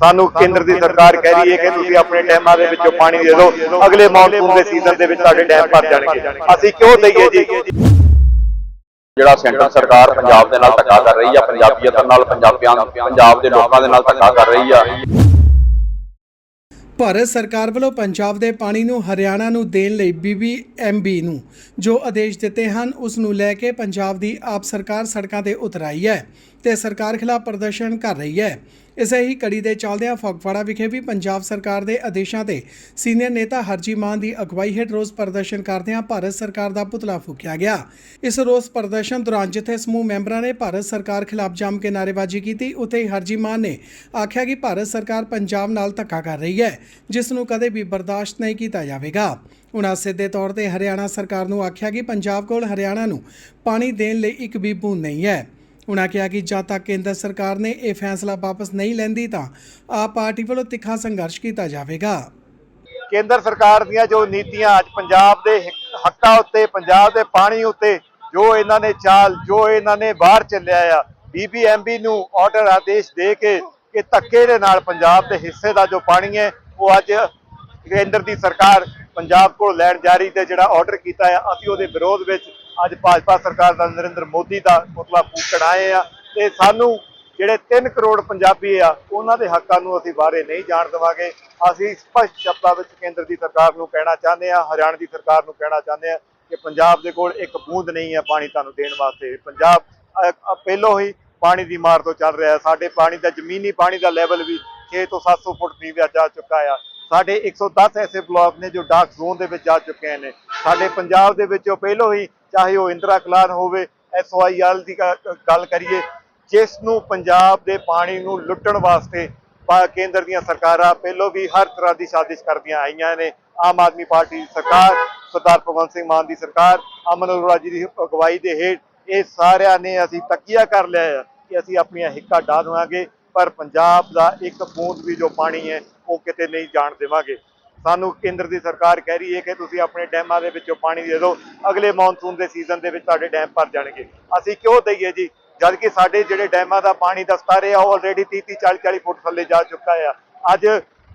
ਸਾਨੂੰ ਕੇਂਦਰ ਦੀ ਸਰਕਾਰ ਕਹਿ ਰਹੀ ਹੈ ਕਿ ਤੁਸੀਂ ਆਪਣੇ ਡੈਮਾਂ ਦੇ ਵਿੱਚੋਂ ਪਾਣੀ ਦੇ ਦਿਓ। ਅਗਲੇ ਮੌਨਸੂਨ ਦੇ ਸੀਜ਼ਨ ਦੇ ਵਿੱਚ ਸਾਡੇ ਡੈਮ ਭਰ ਜਾਣਗੇ। ਅਸੀਂ ਕਿਉਂ ਦਈਏ ਜੀ? ਜਿਹੜਾ ਸੈਂਟਰ ਸਰਕਾਰ ਪੰਜਾਬ ਦੇ ਨਾਲ ਧੱਕਾ ਕਰ ਰਹੀ ਆ ਪੰਜਾਬੀਅਤ ਨਾਲ ਪੰਜਾਬੀਆਂ ਪੰਜਾਬ ਦੇ ਲੋਕਾਂ ਦੇ ਨਾਲ ਧੱਕਾ ਕਰ ਰਹੀ ਆ। ਭਾਰਤ ਸਰਕਾਰ ਵੱਲੋਂ ਪੰਜਾਬ ਦੇ ਪਾਣੀ ਨੂੰ ਹਰਿਆਣਾ ਨੂੰ ਦੇਣ ਲਈ ਬੀਬੀਐਮਬੀ ਨੂੰ ਜੋ ਆਦੇਸ਼ ਦਿੱਤੇ ਹਨ ਉਸ ਨੂੰ ਲੈ ਕੇ ਪੰਜਾਬ ਦੀ ਆਪ ਸਰਕਾਰ ਸੜਕਾਂ ਤੇ ਉਤਰ ਆਈ ਹੈ ਤੇ ਸਰਕਾਰ ਖਿਲਾਫ ਪ੍ਰਦਰਸ਼ਨ ਕਰ ਰਹੀ ਹੈ। ਇਸੇ ਹੀ ਕੜੀ ਦੇ ਚੱਲਦਿਆਂ ਫਗਵਾੜਾ ਵਿਖੇ ਵੀ ਪੰਜਾਬ ਸਰਕਾਰ ਦੇ ਆਦੇਸ਼ਾਂ ਤੇ ਸੀਨੀਅਰ ਨੇਤਾ ਹਰਜੀ ਮਾਨ ਦੀ ਅਗਵਾਈ ਹੇਠ ਰੋਸ ਪ੍ਰਦਰਸ਼ਨ ਕਰਦਿਆਂ ਭਾਰਤ ਸਰਕਾਰ ਦਾ ਪੁਤਲਾ ਫੂਕਿਆ ਗਿਆ। ਇਸ ਰੋਸ ਪ੍ਰਦਰਸ਼ਨ ਦੌਰਾਨ ਜਿੱਥੇ ਸਮੂਹ ਮੈਂਬਰਾਂ ਨੇ ਭਾਰਤ ਸਰਕਾਰ ਖਿਲਾਫ ਜੰਮ ਕੇ ਨਾਅਰੇਬਾਜ਼ੀ ਕੀਤੀ, ਉੱਥੇ ਹੀ ਹਰਜੀ ਮਾਨ ਨੇ ਆਖਿਆ ਕਿ ਭਾਰਤ ਸਰਕਾਰ ਪੰਜਾਬ ਨਾਲ ਧੱਕਾ ਕਰ ਰਹੀ ਹੈ, ਜਿਸ ਨੂੰ ਕਦੇ ਵੀ ਬਰਦਾਸ਼ਤ ਨਹੀਂ ਕੀਤਾ ਜਾਵੇਗਾ। ਉਨ੍ਹਾਂ ਸਿੱਧੇ ਤੌਰ ਤੇ ਹਰਿਆਣਾ ਸਰਕਾਰ ਨੂੰ ਆਖਿਆ ਕਿ ਪੰਜਾਬ ਕੋਲ ਹਰਿਆਣਾ ਨੂੰ ਪਾਣੀ ਦੇਣ ਲਈ ਇੱਕ ਵੀ ਬੂੰਦ ਨਹੀਂ ਹੈ। ਉਨ੍ਹਾਂ ਕਿਹਾ ਕਿ ਜਦ ਤੱਕ ਕੇਂਦਰ ਸਰਕਾਰ ਨੇ ਇਹ ਫੈਸਲਾ ਵਾਪਸ ਨਹੀਂ ਲੈਂਦੀ ਤਾਂ ਆਪ ਪਾਰਟੀ ਵੱਲੋਂ ਤਿੱਖਾ ਸੰਘਰਸ਼ ਕੀਤਾ ਜਾਵੇਗਾ। ਕੇਂਦਰ ਸਰਕਾਰ ਦੀਆਂ ਜੋ ਨੀਤੀਆਂ ਅੱਜ ਪੰਜਾਬ ਦੇ ਹੱਕਾਂ ਉੱਤੇ, ਪੰਜਾਬ ਦੇ ਪਾਣੀ ਉੱਤੇ ਜੋ ਇਹਨਾਂ ਨੇ ਚਾਲ, ਜੋ ਇਹਨਾਂ ਨੇ ਬਾਹਰ ਚੱਲਿਆ ਆ ਬੀਬੀਐਮਬੀ ਨੂੰ ਆਰਡਰ ਆਦੇਸ਼ ਦੇ ਕੇ ਕਿ ਧੱਕੇ ਦੇ ਨਾਲ ਪੰਜਾਬ ਦੇ ਹਿੱਸੇ ਦਾ ਜੋ ਪਾਣੀ ਹੈ, ਉਹ ਅੱਜ ਕੇਂਦਰ ਦੀ ਸਰਕਾਰ ਪੰਜਾਬ ਕੋਲ ਲੈਣ ਜਾ ਰਹੀ ਤੇ ਜਿਹੜਾ ਆਰਡਰ ਕੀਤਾ ਹੈ ਅਸੀਂ ਉਹਦੇ ਵਿਰੋਧ ਵਿੱਚ ਅੱਜ ਭਾਜਪਾ ਸਰਕਾਰ ਦਾ ਨਰਿੰਦਰ ਮੋਦੀ ਦਾ ਪੁਤਲਾ ਫੂਕਣ ਆਏ ਆ ਤੇ ਸਾਨੂੰ ਜਿਹੜੇ 3 ਕਰੋੜ ਪੰਜਾਬੀ ਆ, ਉਹਨਾਂ ਦੇ ਹੱਕਾਂ ਨੂੰ ਅਸੀਂ ਬਾਰੇ ਨਹੀਂ ਜਾਣ ਦੇਵਾਂਗੇ। ਅਸੀਂ ਸਪਸ਼ਟ ਸ਼ਬਦਾਂ ਵਿੱਚ ਕੇਂਦਰ ਦੀ ਸਰਕਾਰ ਨੂੰ ਕਹਿਣਾ ਚਾਹੁੰਦੇ ਆ ਹਰਿਆਣਾ ਦੀ ਸਰਕਾਰ ਨੂੰ ਕਹਿਣਾ ਚਾਹੁੰਦੇ ਆ ਕਿ ਪੰਜਾਬ ਦੇ ਕੋਲ ਇੱਕ ਬੂੰਦ ਨਹੀਂ ਹੈ ਪਾਣੀ ਤੁਹਾਨੂੰ ਦੇਣ ਵਾਸਤੇ। ਪੰਜਾਬ ਪਹਿਲੋਂ ਹੀ ਪਾਣੀ ਦੀ ਮਾਰ ਤੋਂ ਚੱਲ ਰਿਹਾ ਸਾਡੇ ਪਾਣੀ ਦਾ ਜ਼ਮੀਨੀ ਪਾਣੀ ਦਾ ਲੈਵਲ ਵੀ 6 ਤੋਂ 700 ਫੁੱਟ ਨੀਵੇਂ ਜਾ ਚੁੱਕਾ ਆ। ਸਾਡੇ 110 ਐਸੇ ਬਲਾਕ ਨੇ ਜੋ ਡਾਰਕ ਜ਼ੋਨ ਦੇ ਵਿੱਚ ਜਾ ਚੁੱਕੇ ਨੇ। ਸਾਡੇ ਪੰਜਾਬ ਦੇ ਵਿੱਚ ਉਹ ਪਹਿਲੋਂ ਹੀ ਚਾਹੇ ਉਹ ਇੰਦਰਾ ਕਲਾਨ ਹੋਵੇ ਐਸਓਆਈਐਲ ਦੀ ਗ- ਗੱਲ ਕਰੀਏ, ਜਿਸ ਨੂੰ ਪੰਜਾਬ ਦੇ ਪਾਣੀ ਨੂੰ ਲੁੱਟਣ ਵਾਸਤੇ ਕੇਂਦਰ ਦੀਆਂ ਸਰਕਾਰਾਂ ਪਹਿਲੋਂ ਵੀ ਹਰ ਤਰ੍ਹਾਂ ਦੀ ਸਾਜ਼ਿਸ਼ ਕਰਦੀਆਂ ਆਈਆਂ ਨੇ। ਆਮ ਆਦਮੀ ਪਾਰਟੀ ਦੀ ਸਰਕਾਰ, ਸਰਦਾਰ ਭਗਵੰਤ ਸਿੰਘ ਮਾਨ ਦੀ ਸਰਕਾਰ, ਅਮਨ ਅਰੋੜਾ ਜੀ ਦੀ ਅਗਵਾਈ ਦੇ ਹੇਠ ਇਹ ਸਾਰਿਆਂ ਨੇ ਅਸੀਂ ਤੱਕੀਆ ਕਰ ਲਿਆ ਹੈ ਕਿ ਅਸੀਂ ਆਪਣੀਆਂ ਹਿੱਕਾਂ ਢਾ ਦੇਵਾਂਗੇ। ਪਰ ਪੰਜਾਬ ਦਾ ਇੱਕ ਬੂੰਦ ਵੀ ਜੋ ਪਾਣੀ ਹੈ ਉਹ ਕਿਤੇ ਨਹੀਂ ਜਾਣ ਦੇਵਾਂਗੇ। ਸਾਨੂੰ ਕੇਂਦਰ ਦੀ ਸਰਕਾਰ ਕਹਿ ਰਹੀ ਹੈ ਕਿ ਤੁਸੀਂ ਆਪਣੇ ਡੈਮਾਂ ਦੇ ਵਿੱਚੋਂ ਪਾਣੀ ਦੇ ਦਿਓ। ਅਗਲੇ ਮੌਨਸੂਨ ਦੇ ਸੀਜ਼ਨ ਦੇ ਵਿੱਚ ਤੁਹਾਡੇ ਡੈਮ ਭਰ ਜਾਣਗੇ। ਅਸੀਂ ਕਿਉਂ ਦਈਏ ਜੀ? ਜਦ ਕਿ ਸਾਡੇ ਜਿਹੜੇ ਡੈਮਾਂ ਦਾ ਪਾਣੀ ਦਾ ਸਤਰ ਹੈ ਉਹ ਆਲਰੇਡੀ 30 30 40 40 ਫੁੱਟ ਥੱਲੇ ਜਾ ਚੁੱਕਾ ਹੈ ਅੱਜ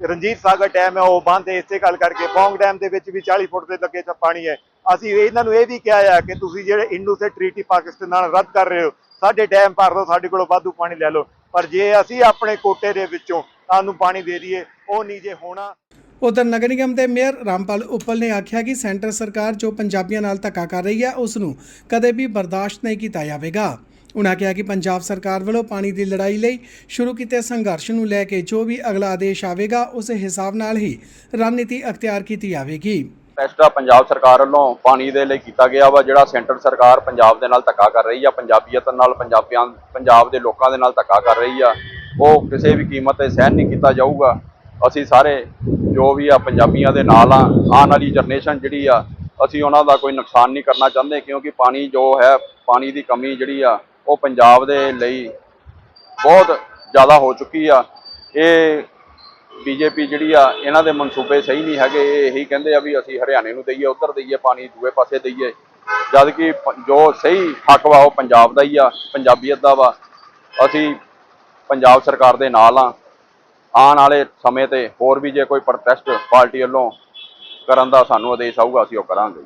ਰਣਜੀਤ ਸਾਗਰ ਡੈਮ ਹੈ ਉਹ ਬੰਦ ਹੈ। ਇਸੇ ਗੱਲ ਕਰਕੇ ਬੌਂਗ ਡੈਮ ਦੇ ਵਿੱਚ ਵੀ 40 ਫੁੱਟ ਦੇ ਲੱਗੇ ਚ ਪਾਣੀ ਹੈ। ਅਸੀਂ ਇਹਨਾਂ ਨੂੰ ਇਹ ਵੀ ਕਿਹਾ ਹੈ ਕਿ ਤੁਸੀਂ ਜਿਹੜੇ ਇੰਡੂ ਸੇ ਟ੍ਰੀਟੀ ਪਾਕਿਸਤਾਨ ਨਾਲ ਰੱਦ ਕਰ ਰਹੇ ਹੋ, ਸਾਡੇ ਡੈਮ ਭਰ ਦਿਓ, ਸਾਡੇ ਕੋਲੋਂ ਵਾਧੂ ਪਾਣੀ ਲੈ ਲਓ। ਪਰ ਜੇ ਅਸੀਂ ਆਪਣੇ ਕੋਟੇ ਦੇ ਵਿੱਚੋਂ ਤੁਹਾਨੂੰ ਪਾਣੀ ਦੇ ਦਈਏ ਉਹ ਨਹੀਂ ਜੇ ਹੋਣਾ। ਉਧਰ ਨਗਰ ਨਿਗਮ ਦੇ ਮੇਅਰ ਰਾਮਪਾਲ ਉੱਪਲ ਨੇ ਆਖਿਆ ਕਿ ਸੈਂਟਰ ਸਰਕਾਰ ਜੋ ਪੰਜਾਬੀਆਂ ਨਾਲ ਧੱਕਾ ਕਰ ਰਹੀ ਹੈ ਉਸ ਨੂੰ ਕਦੇ ਵੀ ਬਰਦਾਸ਼ਤ ਨਹੀਂ ਕੀਤਾ ਜਾਵੇਗਾ। ਉਨ੍ਹਾਂ ਕਿਹਾ ਕਿ ਪੰਜਾਬ ਸਰਕਾਰ ਵੱਲੋਂ ਪਾਣੀ ਦੀ ਲੜਾਈ ਲਈ ਸ਼ੁਰੂ ਕੀਤੇ ਸੰਘਰਸ਼ ਨੂੰ ਲੈ ਕੇ ਜੋ ਵੀ ਅਗਲਾ ਆਦੇਸ਼ ਆਵੇਗਾ ਉਸ ਹਿਸਾਬ ਨਾਲ ਹੀ ਰਣਨੀਤੀ ਅਖਤਿਆਰ ਕੀਤੀ ਜਾਵੇਗੀ। ਆ ਪੰਜਾਬ ਸਰਕਾਰ ਵੱਲੋਂ ਪਾਣੀ ਦੇ ਲਈ ਕੀਤਾ ਗਿਆ ਵਾ ਜਿਹੜਾ ਸੈਂਟਰ ਸਰਕਾਰ ਪੰਜਾਬ ਦੇ ਨਾਲ ਧੱਕਾ ਕਰ ਰਹੀ ਆ ਪੰਜਾਬੀਅਤ ਨਾਲ ਪੰਜਾਬੀਆਂ ਪੰਜਾਬ ਦੇ ਲੋਕਾਂ ਦੇ ਨਾਲ ਧੱਕਾ ਕਰ ਰਹੀ ਆ ਉਹ ਕਿਸੇ ਵੀ ਕੀਮਤ ਤੇ ਸਹਿਣ ਨਹੀਂ ਕੀਤਾ ਜਾਊਗਾ। ਅਸੀਂ ਸਾਰੇ ਜੋ ਵੀ ਆ ਪੰਜਾਬੀਆਂ ਦੇ ਨਾਲ ਆ, ਆਉਣ ਵਾਲੀ ਜਨਰੇਸ਼ਨ ਜਿਹੜੀ ਆ, ਅਸੀਂ ਉਹਨਾਂ ਦਾ ਕੋਈ ਨੁਕਸਾਨ ਨਹੀਂ ਕਰਨਾ ਚਾਹੁੰਦੇ, ਕਿਉਂਕਿ ਪਾਣੀ ਜੋ ਹੈ, ਪਾਣੀ ਦੀ ਕਮੀ ਜਿਹੜੀ ਆ, ਉਹ ਪੰਜਾਬ ਦੇ ਲਈ ਬਹੁਤ ਜ਼ਿਆਦਾ ਹੋ ਚੁੱਕੀ ਆ। ਇਹ ਬੀਜੇਪੀ ਜਿਹੜੀ ਆ, ਇਹਨਾਂ ਦੇ ਮਨਸੂਬੇ ਸਹੀ ਨਹੀਂ ਹੈਗੇ, ਇਹ ਇਹੀ ਕਹਿੰਦੇ ਆ ਵੀ ਅਸੀਂ ਹਰਿਆਣੇ ਨੂੰ ਦਈਏ, ਉੱਧਰ ਦਈਏ ਪਾਣੀ, ਦੂਏ ਪਾਸੇ ਦਈਏ। ਜਦ ਕਿ ਪ- ਜੋ ਸਹੀ ਹੱਕ ਵਾ, ਉਹ ਪੰਜਾਬ ਦਾ ਹੀ ਆ, ਪੰਜਾਬੀਅਤ ਦਾ ਵਾ। ਅਸੀਂ ਪੰਜਾਬ ਸਰਕਾਰ ਦੇ ਨਾਲ ਆ। ਆਉਣ ਵਾਲੇ ਸਮੇਂ ਤੇ ਹੋਰ ਵੀ ਜੇ ਕੋਈ ਪ੍ਰੋਟੈਸਟ ਪਾਰਟੀ ਵੱਲੋਂ ਕਰਨ ਦਾ ਸਾਨੂੰ ਆਦੇਸ਼ ਆਊਗਾ, ਅਸੀਂ ਉਹ ਕਰਾਂਗੇ।